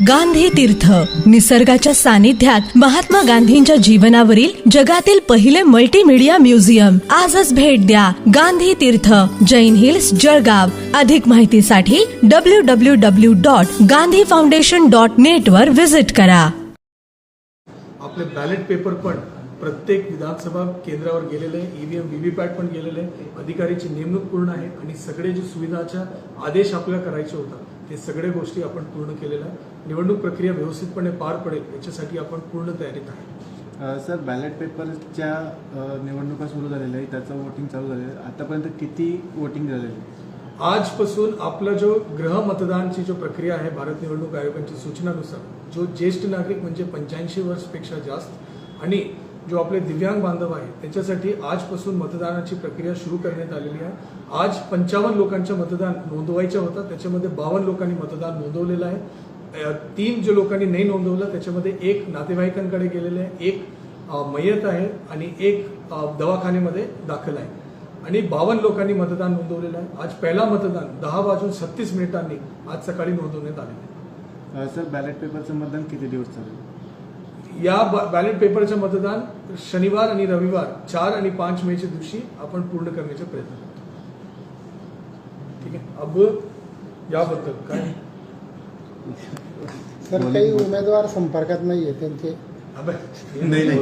गांधी तीर्थ. निसर्गाच्या सानिध्यात महात्मा गांधींच्या जीवनावरील जगातील पहिले मल्टीमीडिया म्युझियम आजच भेट द्या गांधी तीर्थ जैन हिल्स जळगाव. अधिक माहितीसाठी W W W dot Gandhi foundation dot net वर व्हिजिट करा. आपले बॅलेट पेपर पण प्रत्येक विधानसभा केंद्रावर गेलेले ईव्हीएम व्हीव्हीपॅट पण गेलेले. अधिकाऱ्याची नेमणूक पूर्ण आहे आणि सगळे जे सुविधाच्या आदेश आपल्याला करायचे होतात ते सगळे गोष्टी आपण पूर्ण केलेल्या आहे निवडणूक प्रक्रिया व्यवस्थितपणे पार पडेल याच्यासाठी आपण पूर्ण तयारीत आहे. सर बॅलेट पेपरच्या निवडणुका सुरू झालेल्या आहे त्याचं वोटिंग चालू झालेलं आहे. आतापर्यंत किती वोटिंग झालेलं आहे? आजपासून आपला जो गृह मतदानची जो प्रक्रिया आहे भारत निवडणूक आयोगाच्या सूचनानुसार जो ज्येष्ठ नागरिक म्हणजे पंच्याऐंशी वर्षपेक्षा जास्त आणि जो आपले दिव्यांग बांधव आहे त्याच्यासाठी आजपासून मतदानाची प्रक्रिया सुरू करण्यात आलेली आहे. आज पंचावन्न लोकांचं मतदान नोंदवायचं होतं त्याच्यामध्ये बावन्न लोकांनी मतदान नोंदवलेलं आहे. तीन जे लोकांनी नाही नोंदवलं त्याच्यामध्ये एक नातेवाईकांकडे गेलेले आहे एक मयत आहे आणि एक दवाखान्यामध्ये दाखल आहे. आणि बावन्न लोकांनी मतदान नोंदवलेलं आहे. आज पहिला मतदान दहा वाजून सत्तीस मिनिटांनी आज सकाळी नोंदवण्यात आलेलं आहे. सर बॅलेट पेपरचं मतदान किती दिवस चालेल या बॅलेट पेपरचं मतदान शनिवार आणि रविवार चार आणि पाच मेच्या दिवशी आपण पूर्ण करण्याचा प्रयत्न करतो. ठीक आहे? अब याबद्दल काय? सर काही उमेदवार संपर्कात नाही आहे त्यांचे? अबे, नाही नाही.